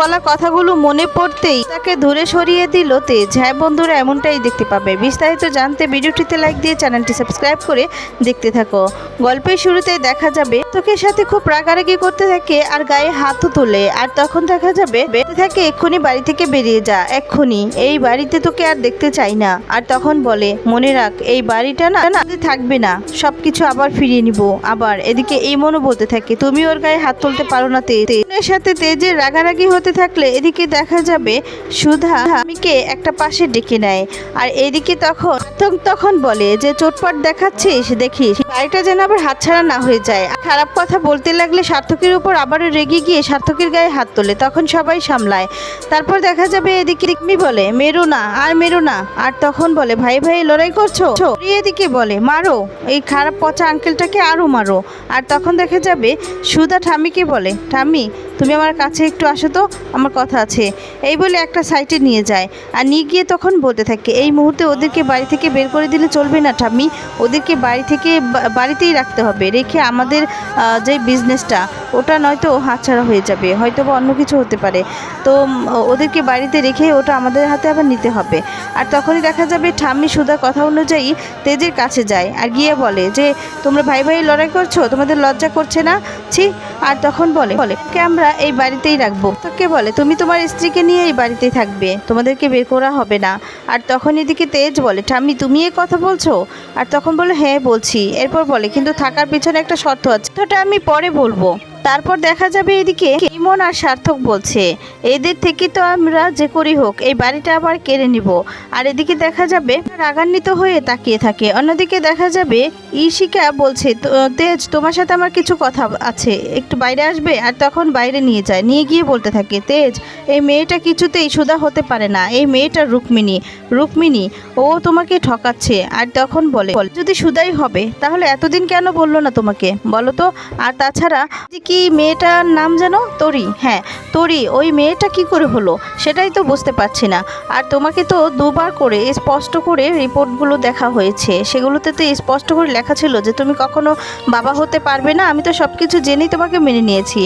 বলা কথাগুলো মনে পড়তেই তাকে দূরে সরিয়ে দিল তেজ। হ্যাঁ বন্ধুরা, এমনটাই দেখতে পাবে। বিস্তারিত জানতে ভিডিওটিতে লাইক দিয়ে চ্যানেলটি সাবস্ক্রাইব করে দেখতে থাকো। গল্পের শুরুতে দেখা যাবে তোকে সাথে খুব রাগারাগি করতে থাকে আর গায়ে হাতও তোলে। আর তখন দেখা যাবে থাকে, এক্ষুনি বাড়ি থেকে বেরিয়ে যা, এক্ষুনি। এই বাড়িতে তোকে আর দেখতে চাই না। আর তখন বলে, মনে রাখ, এই বাড়িটা না থাকবে না। সবকিছু আবার ফিরিয়ে নিব। আবার এদিকে এই মনও বলতে থাকে, তুমি ওর গায়ে হাত তুলতে পারো না তে তেজের সাথে তেজের রাগারাগি হতে থাকলে এদিকে দেখা যাবে সুধা আমিকে একটা পাশে ডেকে নেয়। আর এদিকে তখন তখন- বলে যে, চোটপাট দেখাচ্ছিস? দেখিস, বাড়িটা যেন আবার হাতছাড়া না হয়ে যায়। খারাপ কথা বলতে লাগলে সার্থকের উপর আবারও রেগে গিয়ে সার্থকের গায়ে হাত তোলে, তখন সবাই সামলায়। তারপর দেখা যাবে এদিকে রিকমি বলে, মেরো না, আর মেরো না। আর তখন বলে, ভাই ভাই, লড়াই করছ? এদিকে বলে, মারো, এই খারাপ পচা আঙ্কেলটাকে আরও মারো। আর তখন দেখা যাবে সুধা ঠাম্মিকে বলে, ঠাম্মি তুমি আমার কাছে একটু আসো তো, আমার কথা আছে। এই বলে একটা সাইটে নিয়ে যায়। আর নিয়ে গিয়ে তখন বলতে থাকে, এই মুহূর্তে ওদেরকে বাড়ি থেকে বের করে দিলে চলবে না ঠাম্মি। ওদেরকে বাড়ি থেকে বাড়িতেই রাখতে হবে। রেখে আমাদের যে বিজনেসটা ওটা নয়তো হাতছাড়া হয়ে যাবে। হয়তো বা অন্য কিছু হতে পারে। তো ওদেরকে বাড়িতে রেখে ওটা আমাদের হাতে আবার নিতে হবে। আর তখনই দেখা যাবে ঠাম্মি সুধা কথা অনুযায়ী তেজের কাছে যায়। আর গিয়ে বলে যে, তোমরা ভাই ভাই লড়াই করছ? তোমাদের লজ্জা করছে না? ছি আর তখন বলে বলে কে আমরা এই বাড়িতেই রাখব। তাকে বলে, তুমি তোমার স্ত্রীকে নিয়ে এই বাড়িতেই থাকবে। তোমাদেরকে বের করা হবে না। আর তখন এদিকে তেজ বলে, ঠাম্মি, তুমি এই কথা বলছো? আর তখন বলে হ্যাঁ বলছি। এরপর বলে, কিন্তু থাকার পিছনে একটা শর্ত আছে। তো আমি পরে বলব। তারপর দেখা যাবে এদিকে ইমন আর সার্থক বলছে এদের থেকে তো আমরা যে করি হোক এই বাড়িটা আবার কেড়ে নিব। আর এদিকে দেখা যাবে রাগান্বিত হয়ে তাকিয়ে থাকে। অন্যদিকে দেখা যাবে ঈশিকা বলছে "তো- তেজ তোমার সাথে আমার কিছু কথা আছে একটু বাইরে আসবে? আর তখন বাইরে নিয়ে যায় নিয়ে গিয়ে বলতে থাকে তেজ এই মেয়েটা কিছুতেই সুদা হতে পারে না এই মেয়েটা রুক্মিণী রুক্মিণী ও তোমাকে ঠকাচ্ছে। আর তখন বলে "বল, যদি সুদাই হবে তাহলে এতদিন কেন বলল না তোমাকে? বলো তো? আর তাছাড়া যে কি মেয়েটার নাম যেন? তরি। হ্যাঁ তরি, ওই মেয়েটা কি করে হলো? সেটাই তো বুঝতে পারছি না। আর তোমাকে তো দুবার করে স্পষ্ট করে রিপোর্টগুলো দেখা হয়েছে। সেগুলোতে তো স্পষ্ট করে লেখা ছিল যে তুমি কখনো বাবা হতে পারবে না। আমি তো সব কিছু জেনেই তোমাকে মেনে নিয়েছি।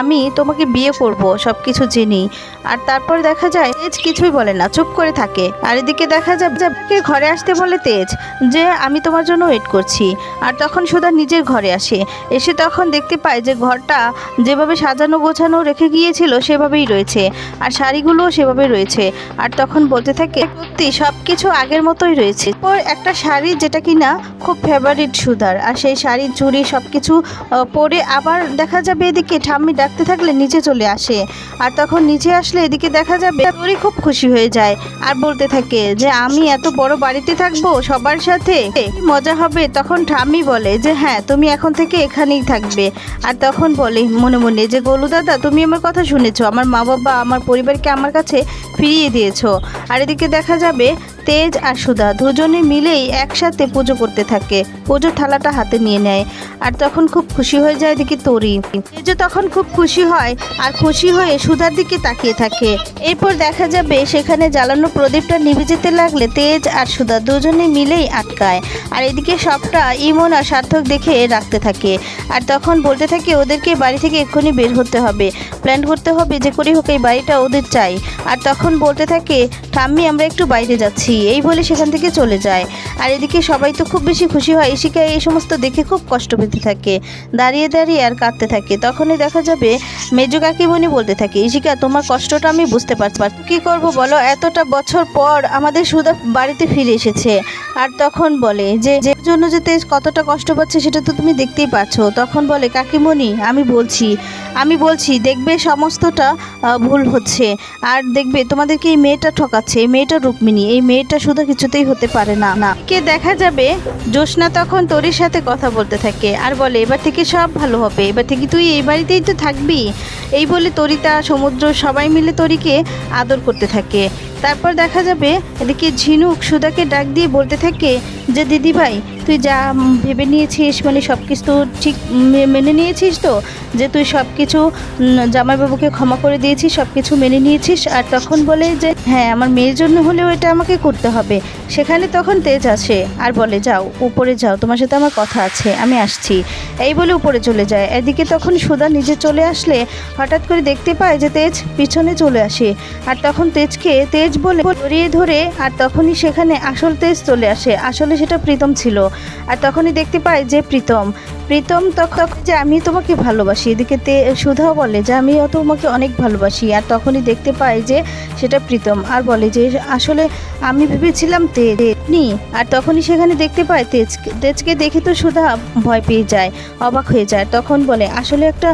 আমি তোমাকে বিয়ে করব সব কিছু জেনেই। আর তারপর দেখা যায়, তেজ কিছুই বলে না, চুপ করে থাকে। আর এদিকে দেখা যাবে ঘরে আসতে বলে তেজ, যে আমি তোমার জন্য ওয়েট করছি। আর তখন সুধা নিজের ঘরে আসে। এসে তখন দেখতে পায় যে ঘরটা যেভাবে সাজানো গোছানো রেখে গিয়েছিল, সেভাবেই রয়েছে। আর শাড়িগুলোও সেভাবে রয়েছে। আর তখন বলতে থাকে সত্যি সব কিছু আগের মতোই রয়েছে। ওর একটা শাড়ি যেটা কিনা খুব ফেভারিট সুধার আর সেই শাড়ি চুড়ি সব কিছু পরে আবার দেখা যাবে এদিকে ঠাম্মি ডাকতে থাকলে নিচে চলে আসে। আর তখন নিচে আসলে এদিকে দেখা যাবে তোরই খুব খুশি হয়ে যায়। আর বলতে থাকে যে, আমি এত বড় বাড়িতে থাকব সবার সাথে? মজা হবে? তখন ঠাম্মি বলে যে হ্যাঁ তুমি এখন থেকে এখানেই থাকবে। আর তখন বলে মনে মনে যে, গোলু দাদা, তুমি আমার কথা শুনেছো। আমার মা বাবা, আমার পরিবারকে আমার কাছে ফিরিয়ে দিয়েছ। আর এদিকে দেখা যাবে তেজ আর সুধা দুজনে মিলেই একসাথে পুজো করতে থাকে। পুজোর থালাটা হাতে নিয়ে নেয়। আর তখন খুব খুশি হয়ে যায় দেখি তরি। তেজও তখন খুব খুশি হয় আর খুশি হয়ে সুধার দিকে তাকিয়ে থাকে। এরপর দেখা যাবে সেখানে জ্বালানো প্রদীপটা নিভে যেতে লাগলে তেজ আর সুধা দুজনে মিলেই আটকায়। আর এদিকে সবটা ইমন আর সার্থক দেখে রাখতে থাকে। আর তখন বলতে থাকে, ওদেরকে বাড়ি থেকে এক্ষুনি বের হতে হবে। প্ল্যান করতে হবে যে করে হোক এই বাড়িটা ওদের চাই। আর তখন বলতে থাকে, ঠাম্মি, আমরা একটু বাইরে যাচ্ছি। এই বলে সেখান থেকে চলে যায়। আর এদিকে সবাই তো খুব বেশি খুশি হয় ইশিকা এই সমস্ত দেখে খুব কষ্ট পেতে থাকে। দাঁড়িয়ে দাঁড়িয়ে আর কাঁদতে থাকে। তখনই দেখা যাবে মেজু কাকিমণি বলতে থাকে ইশিকা তোমার কষ্টটা আমি বুঝতে পারছি। কি করব বলো? এতটা বছর পর আমাদের সুদা বাড়িতে ফিরে এসেছে। আর তখন বলে যে জন্য যে তেজ কতটা কষ্ট পাচ্ছে সেটা তো তুমি দেখতেই পাচ্ছ তখন বলে, কাকিমণি, আমি বলছি আমি বলছি, দেখবে সমস্তটা ভুল হচ্ছে। আর দেখবে তোমাদেরকে এই মেয়েটা ঠকাচ্ছে, এই মেয়েটা রুক্মিণী, এই মেয়েটা শুধু কিছুতেই হতে পারে না। না, কে দেখা যাবে, জ্যোৎস্না তখন তোরির সাথে কথা বলতে থাকে আর বলে, এবার থেকে সব ভালো হবে, এবার থেকে তুই এই বাড়িতেই তো থাকবি। এই বলে তরিতা সমুদ্র সবাই মিলে তরিকে আদর করতে থাকে। তারপর দেখা যাবে এদিকে ঝিনুক সুদাকে ডাক দিয়ে বলতে থাকে যে দিদি ভাই তুই যা ভেবে নিয়েছিস মানে সব কিছু ঠিক মেনে নিয়েছিস তো? যে তুই সব কিছু জামাইবাবুকে ক্ষমা করে দিয়েছিস সব কিছু মেনে নিয়েছিস, আর তখন বলে যে হ্যাঁ আমার মেয়ের জন্য হলেও এটা আমাকে করতে হবে। সেখানে তখন তেজ আসে, আর বলে, যাও, উপরে যাও, তোমার সাথে আমার কথা আছে, আমি আসছি। এই বলে উপরে চলে যায়। এদিকে তখন সুধা নিজে চলে আসলে হঠাৎ করে দেখতে পায় যে তেজ পিছনে চলে আসে। আর তখন তেজকে, তেজ বলে জড়িয়ে ধরে। আর তখনই সেখানে আসল তেজ চলে আসে। আসলে সেটা প্রীতম ছিল। আর তখনই দেখতে পায় যে প্রীতম। প্রীতম তখন যে আমি তোমাকে ভালোবাসি। এদিকে তে, সুধাও বলে যে, আমিও তোমাকে অনেক ভালোবাসি। আর তখনই দেখতে পায় যে, সেটা প্রীতম। আর বলে যে, আসলে আমি ভেবেছিলাম তেজ নি আর তখনই সেখানে দেখতে পায় তেজকে। তেজকে দেখে তো সুধা ভয় পেয়ে যায়, অবাক হয়ে যায়। তখন বলে, আসলে একটা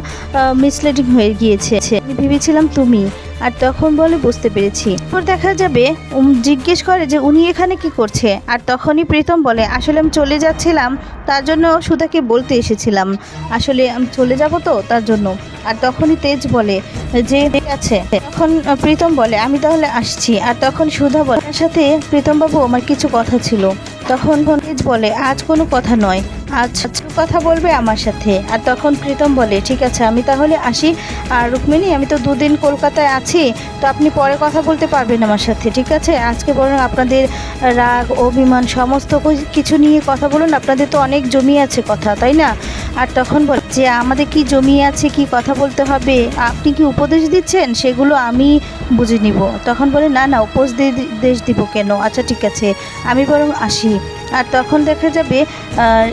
মিসলিডিং হয়ে গিয়েছে। আমি ভেবেছিলাম তুমি। আর তখন বলে, বুঝতে পেরেছি। এরপর দেখা যাবে জিজ্ঞেস করে যে, উনি এখানে কি করছে? আর তখনই প্রীতম বলে, আসলে আমি চলে যাচ্ছিলাম, তার জন্য সুধাকে বলতে এসেছিলাম। আসলে আমি চলে যাব তো, তার জন্য। আর তখনই তেজ বলে, যে আছে। তখন প্রীতম বলে, আমি তাহলে আসছি। আর তখন সুধা বলে সাথে প্রীতম বাবু আমার কিছু কথা ছিল। তখন তেজ বলে, আজ কোনো কথা নয়। আজ কথা বলবে আমার সাথে। আর তখন প্রীতম বলে, ঠিক আছে, আমি তাহলে আসি। আর রুক্মিণী, আমি তো দুদিন কলকাতায় আছি, তো আপনি পরে কথা বলতে পারবেন আমার সাথে, ঠিক আছে? আজকে বরং আপনাদের রাগ, অভিমান, সমস্ত কিছু নিয়ে কথা বলুন। আপনাদের তো অনেক জমি আছে কথা, তাই না? আর তখন বল, যে আমাদের কি জমি আছে, কি কথা বলতে হবে? আপনি কি উপদেশ দিচ্ছেন? সেগুলো আমি বুঝে নিব। তখন বলে, না না, উপদেশ দেশ দিব কেন? আচ্ছা ঠিক আছে, আমি বরং আসি। আর তখন দেখা যাবে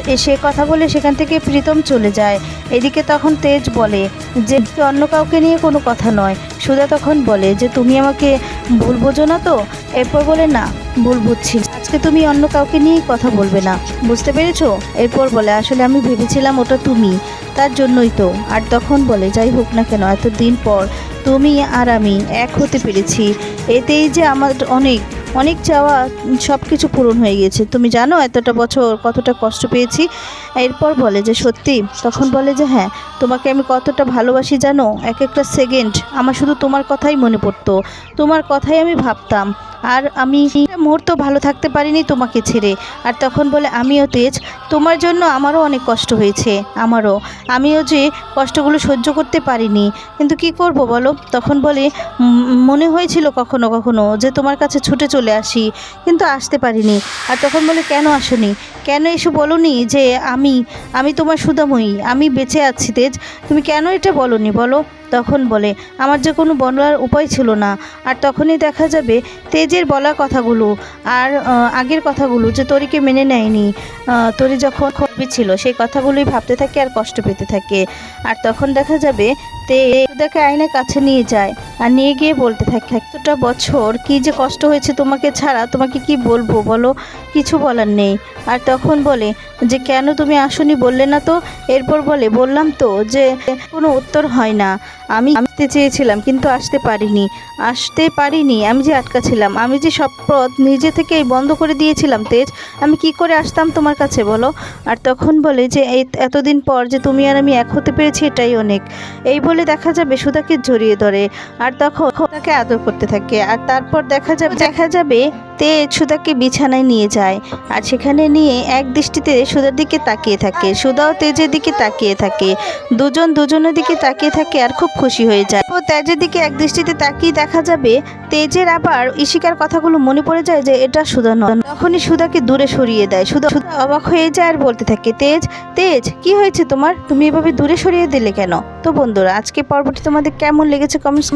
এসে কথা বলে সেখান থেকে প্রীতম চলে যায়। এদিকে তখন তেজ বলে যে অন্য কাউকে নিয়ে কোনো কথা নয়। সুধা তখন বলে যে, তুমি আমাকে ভুল বোঝো না তো? এরপর বলে, না, ভুল বুঝছি। আজকে তুমি অন্য কাউকে নিয়েই কথা বলবে না। বুঝতে পেরেছ? এরপর বলে, আসলে আমি ভেবেছিলাম ওটা তুমি। তার জন্যই তো। আর তখন বলে, যাই হোক না কেন এত দিন পর তুমি আর আমি এক হতে পেরেছি। এতেই যে আমার অনেক অনেক চাওয়া সব কিছু পূরণ হয়ে গেছে। তুমি জানো এতটা বছর কতটা কষ্ট পেয়েছি। এরপর বলে যে, সত্যি? তখন বলে যে হ্যাঁ তোমাকে আমি কতটা ভালোবাসি জানো? এক একটা সেকেন্ড আমার শুধু তোমার কথাই মনে পড়তো। তোমার কথাই আমি ভাবতাম। আর আমি মুহূর্ত ভালো থাকতে পারিনি তোমাকে ছেড়ে। আর তখন বলে, আমিও তেজ, তোমার জন্য আমারও অনেক কষ্ট হয়েছে, আমারও। আমিও যে কষ্টগুলো সহ্য করতে পারিনি। কিন্তু কি করব বলো? তখন বলে মনে হয়েছিল কখনো কখনো যে তোমার কাছে ছুটে চলে আসি, কিন্তু আসতে পারিনি। আর তখন বলে, কেন আসনি? কেন এসে বলনি যে আমি আমি তোমার সুদাময়ী আমি বেঁচে আছি তেজ। তুমি কেন এটা বলনি বলো? তখন বলে, আমার যে কোনো বলার উপায় ছিল না। আর তখনই দেখা যাবে তেজের বলা কথাগুলো আর আগের কথাগুলো যে তরিকে মেনে নেয়নি। তোরি যখন ছিল, সেই কথাগুলোই ভাবতে থাকে আর কষ্ট পেতে থাকে। আর তখন দেখা যাবে তে সুদাকে আয়নার কাছে নিয়ে যায় আর নিয়ে গিয়ে বলতে থাকে, এতটা বছর কি যে কষ্ট হয়েছে তোমাকে ছাড়া? তোমাকে কি বলব বলো? কিছু বলার নেই। আর তখন বলে, যে কেন তুমি আসনি বললে না তো? এরপর বলে, বললাম তো যে কোনো উত্তর হয় না। আমি আসতে চেয়েছিলাম, কিন্তু আসতে পারিনি। আসতে পারিনি, আমি যে আটকা ছিলাম, আমি যে সব পথ নিজে থেকেই বন্ধ করে দিয়েছিলাম, তেজ, আমি কি করে আসতাম তোমার কাছে বলো? আর তখন বলে যে, এই এতদিন পর যে তুমি আর আমি এক হতে পেরেছি, এটাই অনেক। এই বলে দেখা যাবে সুদাকে জড়িয়ে ধরে, আর তখন তাকে আদর করতে থাকে, আর তারপর দেখা যাবে দেখা যাবে তেজ সুদাকে বিছানায় নিয়ে যায় আর সেখানে নিয়ে এক দৃষ্টিতে সুদার দিকে তাকিয়ে থাকে। সুদাও তেজের দিকে তাকিয়ে থাকে। দুজন দুজনের দিকে তাকিয়ে থাকে আর খুব খুশি হয়ে যায়। ও তেজের দিকে এক দৃষ্টিতে তাকিয়ে দেখা যাবে, তেজের আবার ইশিকার কথাগুলো মনে পড়ে যায় যে এটা সুধা নয়। তখনই সুদাকে দূরে সরিয়ে দেয়। সুদা সুদা অবাক হয়ে যায় আর বলতে থাকে, তেজ তেজ, কি হয়েছে তোমার? তুমি এভাবে দূরে সরিয়ে দিলে কেন? তো বন্ধুরা আজকে পর্বটি তোমাদের কেমন লেগেছে কমেন্টস